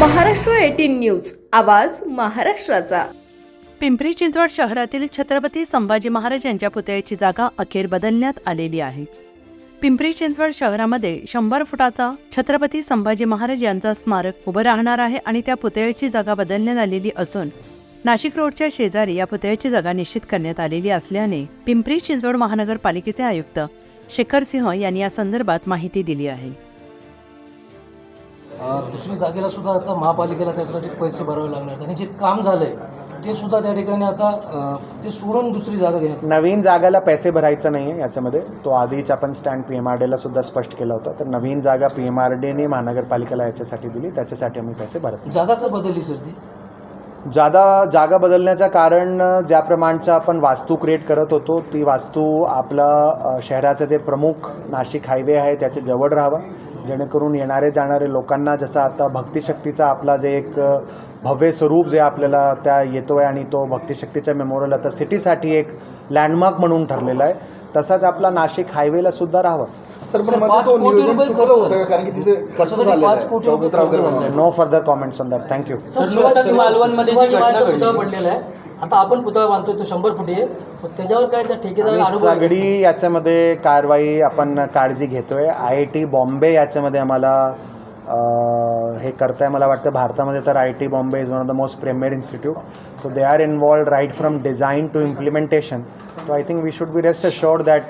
Maharashtra eighteen news. आवाज महाराष्ट्राचा. पिंपरी चिंचवड शहरातील छत्रपती संभाजी महाराज यांच्या पुतळ्याची जागा अखेर बदलण्यात आलेली आहे. पिंपरी चिंचवड शहरामध्ये शंभर फुटाचा छत्रपती संभाजी महाराज यांचा स्मारक उभं राहणार आहे आणि त्या पुतळ्याची जागा बदलण्यात आलेली असून नाशिक रोडच्या शेजारी या पुतळ्याची जागा निश्चित करण्यात आलेली असल्याने पिंपरी चिंचवड महानगरपालिकेचे आयुक्त शेखर सिंह यांनी या संदर्भात माहिती दिली आहे. दुसरी जागेला सुद्धा आता महापालिकेला त्याच्यासाठी पैसे भरावे लागणार आणि जे काम झालं आहे ते सुद्धा त्या ठिकाणी आता ते सोडून दुसरी जागा घेण्यात नवीन जागाला पैसे भरायचं नाही आहे याच्यामध्ये. तो आधीच आपण स्टँड पी एम आर डीला सुद्धा स्पष्ट केला होता. तर नवीन जागा पी एम आर डीने महानगरपालिकेला याच्यासाठी दिली. त्याच्यासाठी आम्ही पैसे भरत नाही. जागा का बदलली सर ती. जादा जागा बदलण्याचं कारण ज्या प्रमाणचं आपण वास्तू क्रिएट करत होतो ती वास्तू आपला शहराचं जे प्रमुख नाशिक हायवे आहे त्याच्याजवळ राहावं. जेणेकरून येणारे जाणारे लोकांना जसं आता भक्तिशक्तीचा आपला जे एक भव्य स्वरूप जे आपल्याला त्या येतो आहे आणि तो भक्तिशक्तीच्या मेमोरियल आता सिटीसाठी एक लँडमार्क म्हणून ठरलेला आहे तसाच आपला नाशिक हायवेला सुद्धा राहावं. सर पण तो नियोजन चुकलं होतं? कारण की तिथे खर्च झालेला पाच आहे. कोटी रुपये चौपदराव खर्च गरवाल. झाला आहे. No further comments on that thank you sir सुरुवात मालवणमध्ये जी घटना पुतळा पडलेला आहे आता आपण पुतळा बांधतोय तो शंभर फुटी आहे मग त्याच्यावर काय त्या ठेकेदार आम्ही? सगळी याच्यामध्ये कारवाई आपण काळजी घेतोय आय आय टी बॉम्बे याच्यामध्ये आम्हाला हे हे करताय मला वाटतं भारतामध्ये तर I T Bombay is one of the most premier institute so they are involved right from design to implementation तो I think we should be rest assured that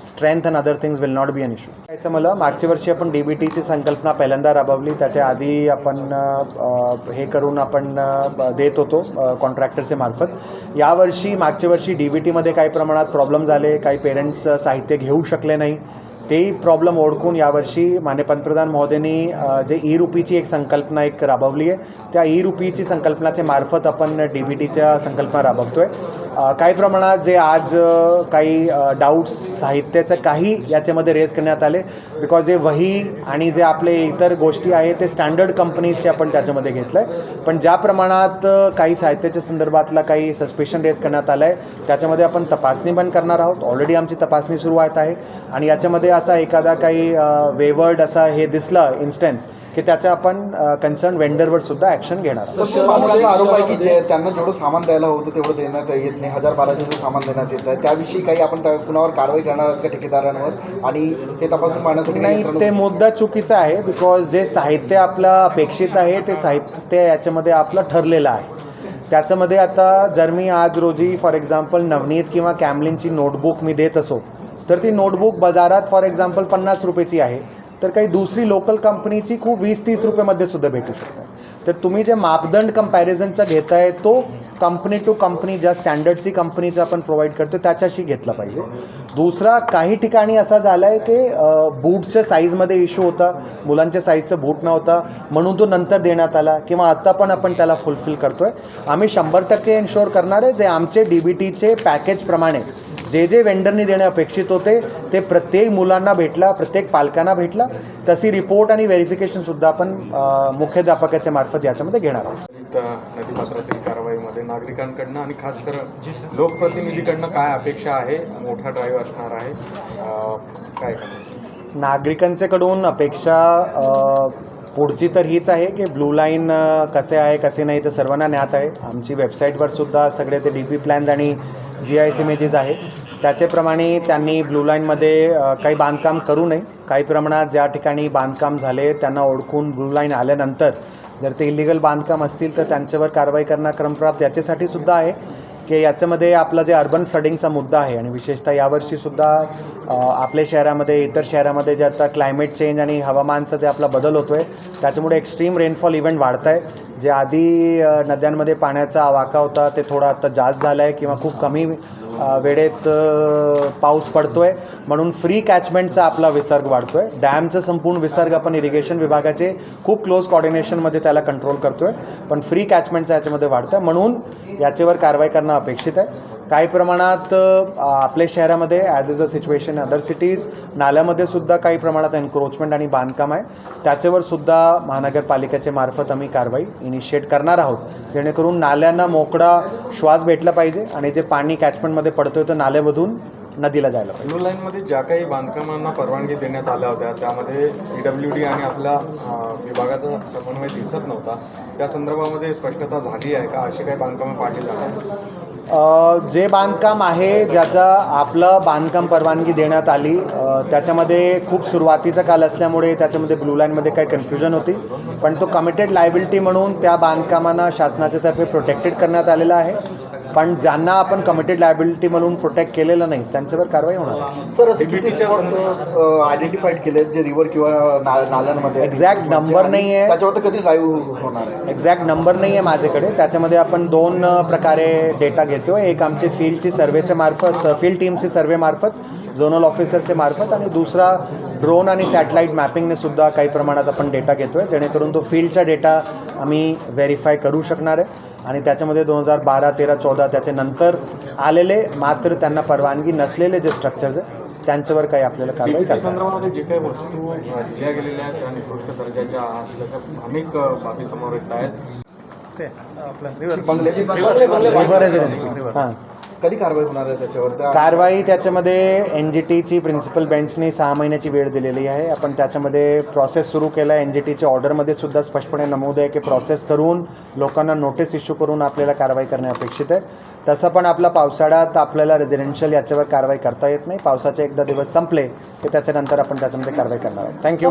strength and other things will not be an issue त्याचं मला मागच्या वर्षी आपण D बी टीची संकल्पना पहिल्यांदा राबवली. त्याच्या आधी आपण हे करून आपण देत होतो कॉन्ट्रॅक्टरचे मार्फत. यावर्षी मागच्या वर्षी डी बी टीमध्ये काही प्रमाणात प्रॉब्लेम झाले. काही पेरेंट्स साहित्य घेऊ शकले नाही. तेही प्रॉब्लेम ओळखून यावर्षी मान्य पंतप्रधान महोदयांनी जे ई रुपीची एक संकल्पना एक राबवली आहे त्या ई रुपीची संकल्पनाच्या मार्फत आपण डी बी टीच्या संकल्पना राबवतो आहे काही प्रमाणात जे आज काही डाऊट्स साहित्याचं काही याच्यामध्ये रेज करण्यात आले बिकॉज जे वही आणि जे आपले इतर गोष्टी आहेत ते स्टँडर्ड कंपनीजचे आपण त्याच्यामध्ये घेतलं आहे पण ज्या प्रमाणात काही साहित्याच्या संदर्भातला काही सस्पेशन रेज करण्यात आलं आहे त्याच्यामध्ये आपण तपासणी पण करणार आहोत. ऑलरेडी आमची तपासणी सुरुवात आहे. आणि याच्यामध्ये असा एखादा काही वेवर्ड असा हे दिसलं इन्स्टन्स की त्याच्या आपण कन्सर्न वेंडरवर सुद्धा ॲक्शन घेणार आहोत. आरोप आहे की जे त्यांना जेवढं सामान द्यायला होतं तेवढं देण्यात येत नाही. हजार बाराशेचं सामान देण्यात येत आहे. त्याविषयी काही आपण कुणावर कारवाई करणार आहात का ठेकेदारांवर? आणि ते तपासून पाहण्यासाठी नाही ते मुद्दा चुकीचा आहे बिकॉज जे साहित्य आपलं अपेक्षित आहे ते साहित्य याच्यामध्ये आपलं ठरलेलं आहे. त्याच्यामध्ये आता जर मी आज रोजी फॉर एक्झाम्पल नवनीत किंवा कॅमलिनची नोटबुक मी देत असो तर ती नोटबुक बाजारात फॉर एक्झाम्पल पन्नास रुपयाची आहे. तर काही दुसरी लोकल कंपनीची खूप वीस तीस रुपयामध्ये सुद्धा भेटू शकते. तर तुम्ही जे मापदंड कम्पॅरिझनचा घेताय तो कंपनी टू कंपनी ज्या स्टँडर्डची कंपनीचा आपण प्रोव्हाइड करतो त्याच्याशी घेतला पाहिजे. दुसरा काही ठिकाणी असा झाला आहे की बूटच्या साईजमध्ये इश्यू होता. मुलांच्या साईजचं बूट नव्हता. म्हणून तो नंतर देण्यात आला किंवा आत्ता पण आपण त्याला फुलफिल करतो आहे आम्ही शंभर टक्के इन्शुअर करणार आहे जे आमचे डी बी टीचे पॅकेजप्रमाणे जे जे वेंडरनी देणे अपेक्षित होते ते प्रत्येक मुलांना भेटला प्रत्येक पालकांना भेटला. तशी रिपोर्ट आणि व्हेरिफिकेशनसुद्धा आपण मुख्याध्यापकाच्या मार्फत याच्यामध्ये घेणार आहोत. नदीपात्रातील कारवाईमध्ये नागरिकांकडनं आणि खास लोकप्रतिनिधीकडनं काय अपेक्षा आहे? मोठा ड्राईव्ह असणार आहे. काय नागरिकांच्याकडून अपेक्षा पुढची तर हीच आहे की ब्लू लाईन कसे आहे कसे नाही ते सर्वांना ज्ञात आहे. आमची वेबसाईटवर सुद्धा सगळे ते डी पी प्लॅन्स आणि जी आय सी इमेजेस आहे. त्याच्याप्रमाणे त्यांनी ब्लू लाईनमध्ये काही बांधकाम करू नये. काही प्रमाणात ज्या ठिकाणी बांधकाम झाले त्यांना ओळखून ब्लू लाईन आल्यानंतर जर ते इलिगल बांधकाम असतील तर त्यांच्यावर कारवाई करणं क्रमप्राप्त याच्यासाठी सुद्धा आहे. की याच्यामध्ये आपला जे अर्बन फ्लडिंगचा मुद्दा आहे आणि विशेषतः यावर्षीसुद्धा आपल्या शहरामध्ये इतर शहरामध्ये जे आता क्लायमेट चेंज आणि हवामानचा जे आपला बदल होतो आहे त्याच्यामुळे एक्स्ट्रीम रेनफॉल इव्हेंट वाढत आहे जे आधी नद्यांमध्ये पाण्याचा वाका होता ते थोडा आता जास्त झाला आहे किंवा खूप कमी वेळेत पाऊस पडतो आहे म्हणून फ्री कॅचमेंटचा आपला विसर्ग वाढतो आहे डॅमचं संपूर्ण विसर्ग आपण इरिगेशन विभागाचे खूप क्लोज कॉर्डिनेशनमध्ये त्याला कंट्रोल करतो आहे पण फ्री कॅचमेंटचा याच्यामध्ये वाढतं आहे म्हणून याच्यावर कारवाई करणं अपेक्षित आहे. काही प्रमाणात आपल्या शहरामध्ये as is a situation other cities नाल्यामध्ये सुद्धा काही प्रमाणात एन्क्रोचमेंट आणि बांधकाम आहे. त्याच्यावर सुद्धा महानगरपालिकेच्या मार्फत आम्ही कारवाई इनिशिएट करणार आहोत. जेणेकरून नाल्यांना मोकळा श्वास भेटला पाहिजे आणि जे पाणी कॅचमेंटमध्ये पडतोय तो नाल्यामधून नदीला जायला पाहिजे. ब्लू लाईनमध्ये ज्या काही बांधकामांना परवानगी देण्यात आल्या होत्या त्यामध्ये पी डब्ल्यू डी आणि आपल्या अं, विभागाचा समन्वय दिसत नव्हता. त्या संदर्भामध्ये स्पष्टता झाली आहे का? अशी काही बांधकामं पाडली जाणार अ, जे बांधकाम आहे ज्याचा आपलं बांधकाम परवानगी देण्यात आली अ, त्याच्यामध्ये खूप सुरुवातीचा काल असल्यामुळे त्याच्यामध्ये ब्लू लाईनमध्ये काही कन्फ्युजन होती. पण तो कमिटेड लायबिलिटी म्हणून त्या बांधकामांना शासनाच्या तर्फे प्रोटेक्टेड करण्यात आलेला आहे. पण ज्यांना आपण कमिटेड लायबिलिटी म्हणून प्रोटेक्ट केलेलं नाही त्यांच्यावर कारवाई होणार. आहे सर असे किती आयडेंटिफाईड केले जे रिव्हर किंवा ना- नाल्यांमध्ये? Exact number नाहीये. त्याच्यावर तर कधी ड्राईव्ह होणार आहे? एक्झॅक्ट नंबर नाही आहे माझ्याकडे. त्याच्यामध्ये आपण दोन प्रकारे डेटा घेतो एक आमची फील्डची सर्वेचे मार्फत फील्ड टीमची सर्वे मार्फत झोनल ऑफिसरचे मार्फत आणि दुसरा ड्रोन आणि सॅटेलाईट मॅपिंगने सुद्धा काही प्रमाणात आपण डेटा घेतो आहे जेणेकरून तो फील्डचा डेटा आम्ही व्हेरीफाय करू शकणार आहे. आणि त्याच्यामध्ये दोन हजार बारा तेरा चौदा त्याचे नंतर आलेले मात्र त्यांना परवानगी नसलेले जे स्ट्रक्चर्स आहे त्यांच्यावर काही आपल्याला कारवाई DBT करता संदर्भामध्ये जे काही वस्तू दिल्या गेलेल्या आहेत त्या निकृष्ट दर्जाच्या असल्याच्या अनेक बाबी समोर येत आहेत. बंगल्याची रिव्हर रेसिडेन्सी हां. कधी कारवाई होणार आहे त्याच्यावर? त्या कारवाई त्याच्यामध्ये एन जी टीची प्रिन्सिपल बेंचने सहा महिन्याची वेळ दिलेली आहे. आपण त्याच्यामध्ये प्रोसेस सुरू केला आहे. एन जी टीच्या ऑर्डरमध्ये सुद्धा स्पष्टपणे नमूद आहे की प्रोसेस करून लोकांना नोटीस इश्यू करून आपल्याला कारवाई करणे अपेक्षित आहे. तसं पण आपला पावसाळ्यात आपल्याला रेझिडेन्शियल याच्यावर कारवाई करता येत नाही. पावसाचे एकदा दिवस संपले की त्याच्यानंतर आपण त्याच्यामध्ये कारवाई करणार आहोत. थँक्यू